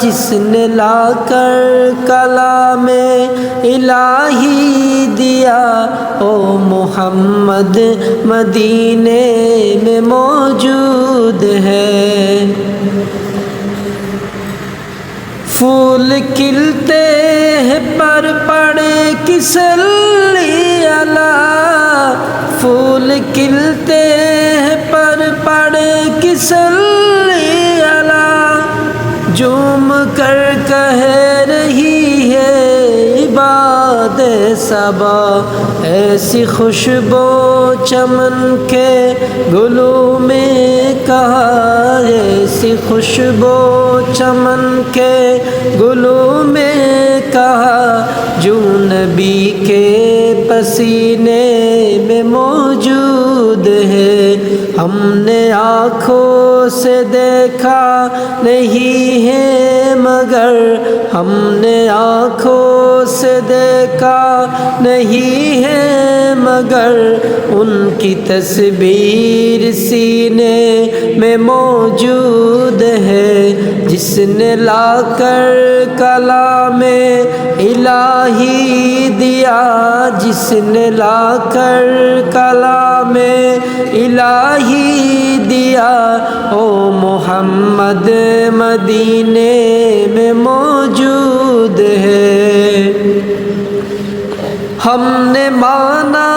جس نے لا کر کلام الہی دیا، او محمد مدینے میں موجود ہے۔ پھول کھلتے ہیں پر پڑے کس اللہ پھول کھلتے ہیں پر پڑے کس اللہ جوم کر کہہ رہی ہے، عباد صبا، ایسی خوشبو چمن کے گلوں میں کہا، ایسی خوشبو چمن کے گلوں میں کہا، جو نبی کے پسینے میں موجود ہے ہم نے آنکھوں سے دیکھا نہیں ہے مگر ہم نے آنکھوں سے دیکھا نہیں ہے مگر ان کی تصویر سینے میں موجود ہے جس نے لا کر کلام الہی دیا جس نے لا کر کلام الہی دیا او محمد مدینے میں موجود ہے۔ ہم نے مانا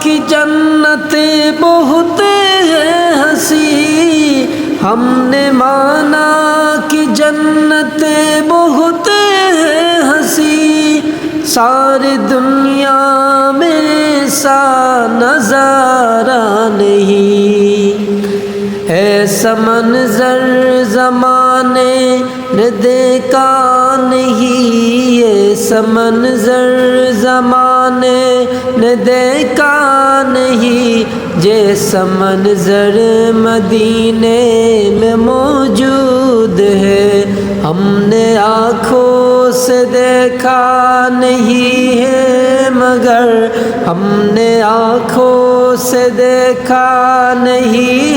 کہ جنت بہت ہے ہنسی، ہم نے مانا کہ جنت بہت ہے ہنسی۔ ساری دنیا میں سا نظارہ نہیں۔ ایسا منظر زمانے نے دیکھا نہیں ایسا منظر زمانے نے دیکھا نہیں جیسا منظر مدینے میں موجود ہے ہم نے آنکھوں سے دیکھا نہیں ہے مگر ہم نے آنکھوں سے دیکھا نہیں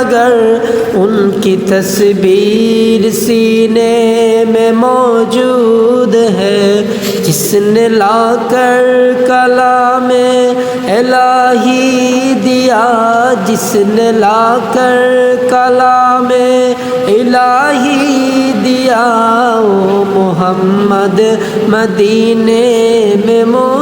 ہے مگر ان کی تصویر سینے میں موجود ہے، جس نے لا کر کلام الہی دیا، جس نے لا کر کلام الہی دیا او محمد مدینے میں موجود